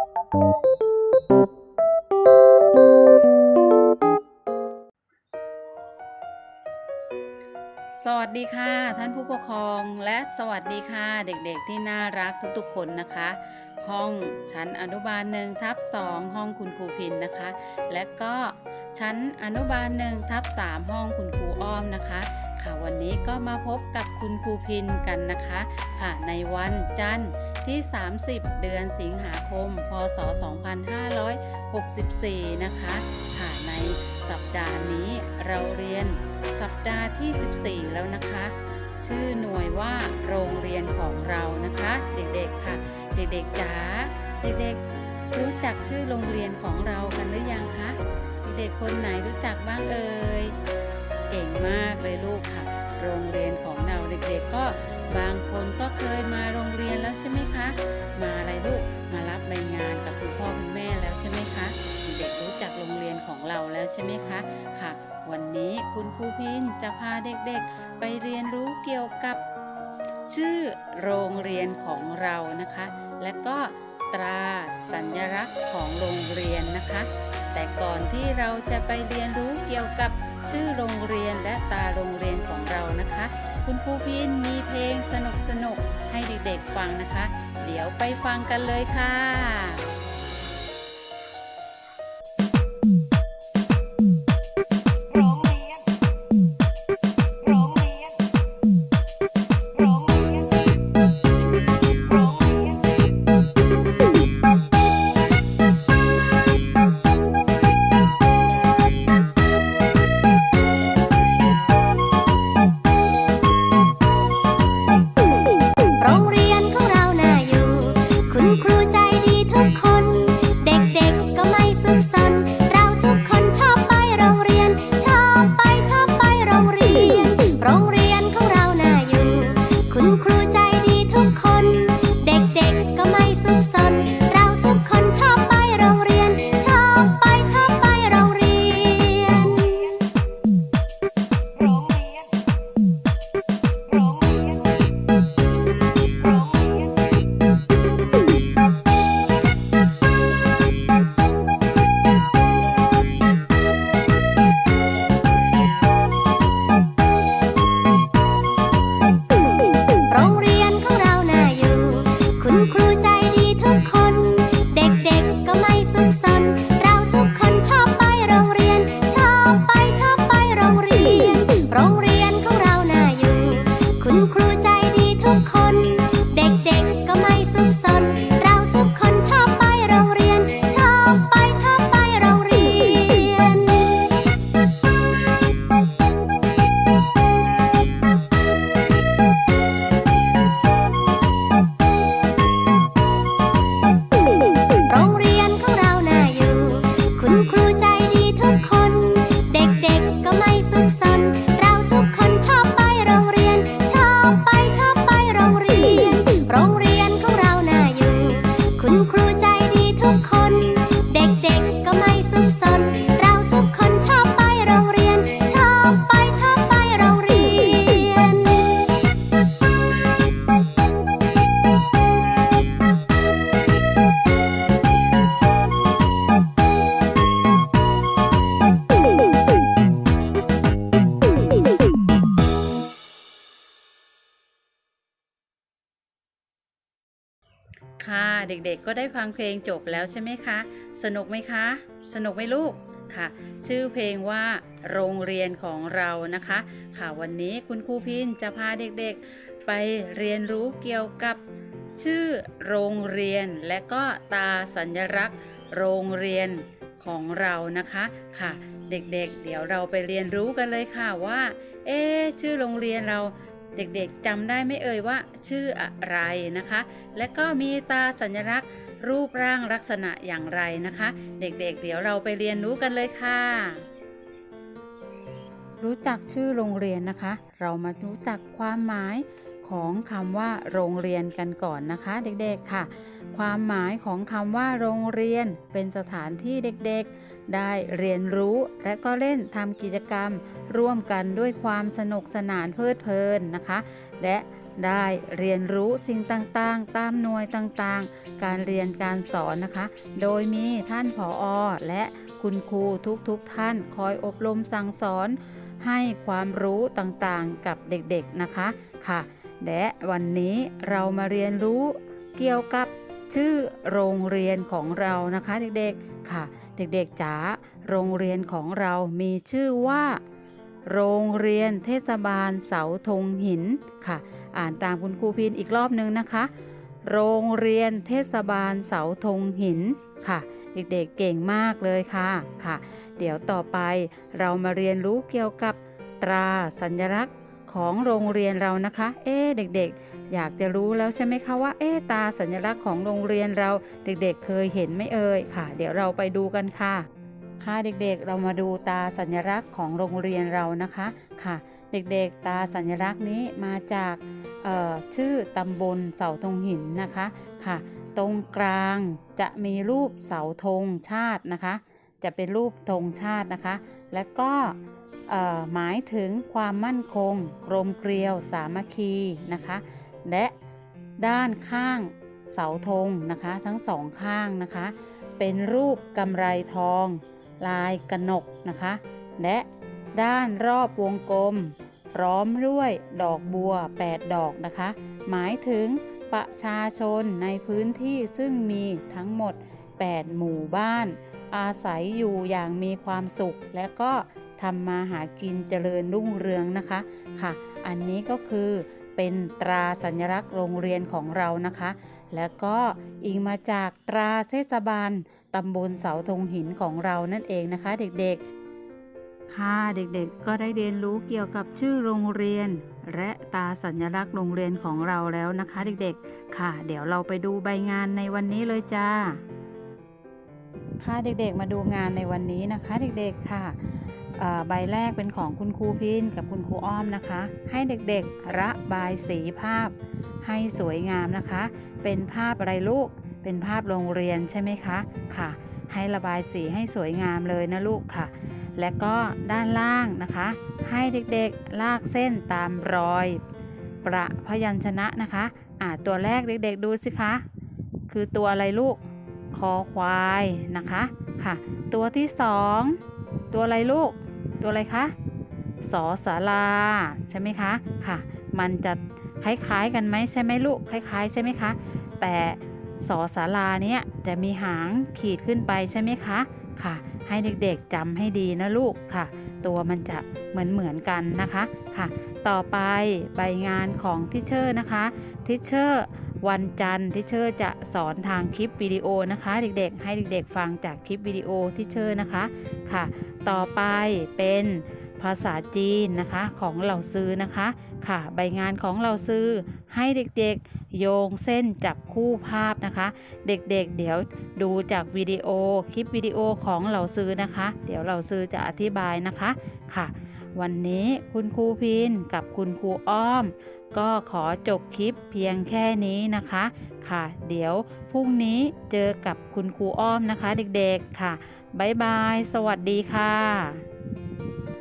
สวัสดีค่ะท่านผู้ปกครองและสวัสดีค่ะเด็กๆที่น่ารักทุกๆคนนะคะ ห้องชั้นอนุบาลหนึ่งทับสองห้องคุณครูพินนะคะ และก็ชั้นอนุบาลหนึ่งทับสามห้องคุณครูอ้อมนะคะ ค่ะวันนี้ก็มาพบกับคุณครูพินกันนะคะ ค่ะในวันจันทร์ ที่ 30 เดือนสิงหาคม พศ 2564 นะคะ ค่ะในสัปดาห์นี้เราเรียนสัปดาห์ที่ 14 แล้วนะคะ ชื่อหน่วยว่าโรงเรียนของเรานะคะ เด็กๆค่ะ เด็กๆจ๋าเด็กๆรู้จักชื่อโรงเรียนของเรากันหรือยังคะเด็กๆคนไหนรู้จักบ้างเอ่ยเก่งมากเลยลูกค่ะ โรงเรียนของเราเด็กๆ ก็บางคนก็เคยมาโรงเรียนแล้วใช่ไหมคะ มาอะไรลูกมารับใบงานกับคุณพ่อคุณแม่แล้วใช่ไหมคะเด็กรู้จักโรงเรียนของเราแล้วใช่ไหมคะค่ะ วันนี้คุณครูพินจะพาเด็กๆ ไปเรียนรู้เกี่ยวกับ ชื่อโรงเรียนของเรานะคะ และก็ตราสัญลักษณ์ของโรงเรียนนะคะ แต่ก่อนที่เราจะไปเรียนรู้เกี่ยวกับ ชื่อโรงเรียนและตาโรงเรียนของเรานะคะ คุณครูพินมีเพลงสนุกสนุกให้เด็กๆฟังนะคะ เดี๋ยวไปฟังกันเลยค่ะ เด็กๆ ก็ได้ฟังเพลงจบแล้วใช่ไหมคะ สนุกไหมคะ สนุกไหมลูกค่ะ ชื่อเพลงว่าโรงเรียนของเรานะคะ ค่ะวันนี้คุณครูพินจะพาเด็กๆ ไปเรียนรู้เกี่ยวกับชื่อโรงเรียนและก็ตาสัญลักษณ์ โรงเรียนของเรานะคะค่ะ เด็กๆ เดี๋ยวเราไปเรียนรู้กันเลยค่ะว่า เอ๊ชื่อโรงเรียนเรา เด็กๆจำได้ไม่เอ่ยว่าชื่ออะไรนะคะ และก็มีตาสัญลักษณ์ รูปร่างลักษณะอย่างไรนะคะ เด็กๆเดี๋ยวเราไปเรียนรู้กันเลยค่ะ รู้จักชื่อโรงเรียนนะคะ เรามารู้จักความหมายของคำว่าโรงเรียนกันก่อนนะคะ เด็กๆค่ะ ความหมายของคำว่าโรงเรียน เป็นสถานที่เด็กๆ ได้เรียนรู้และก็เล่นทำกิจกรรม ร่วมกันด้วยความสนุกสนานเพลิดเพลินนะคะ และได้เรียนรู้สิ่งต่างๆ ตามหน่วยต่างๆ การเรียนการสอนนะคะ โดยมีท่านผออและคุณครูทุกๆท่านคอยอบรมสั่งสอน ให้ความรู้ต่างๆกับเด็กๆนะคะค่ะ และวันนี้เรามาเรียนรู้เกี่ยวกับ ชื่อโรงเรียนของเรานะคะเด็กๆค่ะ เด็กๆจ๋าโรงเรียนของเรามีชื่อว่า โรงเรียนเทศบาลเสาธงหินค่ะ อ่านตามคุณครูพินอีกรอบนึงนะคะ โรงเรียนเทศบาลเสาธงหินค่ะ เด็กๆเก่งมากเลยค่ะค่ะ เดี๋ยวต่อไปเรามาเรียนรู้เกี่ยวกับตราสัญลักษณ์ ของโรงเรียนเรานะคะ เอ๊เด็กๆ อยากจะรู้แล้วใช่ไหมคะว่าเอ๊ตาสัญลักษณ์ของโรงเรียนเราเด็กๆ เคยเห็นไหมเอ่ยค่ะ เดี๋ยวเราไปดูกันค่ะ ค่ะเด็กๆ เรามาดูตาสัญลักษณ์ของโรงเรียนเรานะคะค่ะ เด็กๆ ตาสัญลักษณ์นี้มาจากชื่อตำบลเสาธงหินนะคะค่ะ ตรงกลางจะมีรูปเสาธงชาตินะคะ จะเป็นรูปธงชาตินะคะ และก็ หมายถึงความมั่นคง กลมเกลียวสามัคคีนะคะ และด้านข้างเสาธงนะคะ ทั้งสองข้างนะคะ เป็นรูปกำไรทอง ลายกระหนกนะคะ และด้านรอบวงกลมพร้อมด้วยดอกบัว 8 ดอกนะคะ หมายถึงประชาชนในพื้นที่ซึ่งมีทั้งหมด 8 หมู่บ้าน อาศัยอยู่อย่างมีความสุขและก็ ทำมาหากินเจริญรุ่งเรืองนะคะค่ะ อันนี้ก็คือเป็นตราสัญลักษณ์โรงเรียนของเรานะคะ แล้วก็อิงมาจากตราเทศบาลตำบลเสาธงหินของเรานั่นเองนะคะเด็กๆ ค่ะเด็กๆ ก็ได้เรียนรู้เกี่ยวกับชื่อโรงเรียน และตาสัญลักษณ์โรงเรียนของเราแล้วนะคะ เด็กๆ ค่ะ เดี๋ยวเราไปดูใบงานในวันนี้เลยจ้า ค่ะเด็กๆ มาดูงานในวันนี้นะคะ เด็กๆ ค่ะเอ่อ ใบแรกเป็นของคุณครูพินกับคุณครูอ้อมนะคะ ให้เด็กๆระบายสีภาพให้สวยงามนะคะ เป็นภาพอะไรลูก เป็นภาพโรงเรียนใช่ไหมคะ ค่ะ ให้ระบายสีให้สวยงามเลยนะลูกค่ะ และก็ด้านล่างนะคะ ให้เด็กๆลากเส้นตามรอย ประพยัญชนะนะคะอ่าตัวแรกเด็กๆดูสิคะ คือตัวอะไรลูก คอควายนะคะ ค่ะ ตัวที่สองตัวอะไรลูก ตัวอะไรคะสอสาราใช่ไหมคะค่ะ มันจะคล้ายๆกันไหมใช่ไหมลูกคล้าย ๆ ใช่ไหมคะ แต่สอสาราเนี้ยจะมีหางขีดขึ้นไปใช่ไหมคะค่ะ ให้เด็กๆจำให้ดีนะลูกค่ะ ตัวมันจะเหมือนเหมือนๆกันนะคะค่ะ ต่อไปใบงานของทิเชอร์นะคะทิเชอร์ วันจันทร์ทิเชอร์จะสอนทางคลิปวิดีโอนะคะ เด็กๆ ให้เด็กๆฟังจากคลิปวิดีโอทิเชอร์นะคะค่ะ ต่อไปเป็นภาษาจีนนะคะของเหล่าซื้อนะคะค่ะ ใบงานของเหล่าซื้อให้เด็กๆโยงเส้นจับคู่ภาพนะคะ เด็กๆเดี๋ยวดูจากวิดีโอคลิปวิดีโอของเหล่าซื้อนะคะ เดี๋ยวเหล่าซื้อจะอธิบายนะคะค่ะ วันนี้คุณครูพินกับคุณครูอ้อม ก็ขอจบคลิปเพียงแค่นี้นะคะ ค่ะ เดี๋ยวพรุ่งนี้เจอกับคุณครูอ้อมนะคะเด็กๆค่ะ บ๊ายบาย สวัสดีค่ะ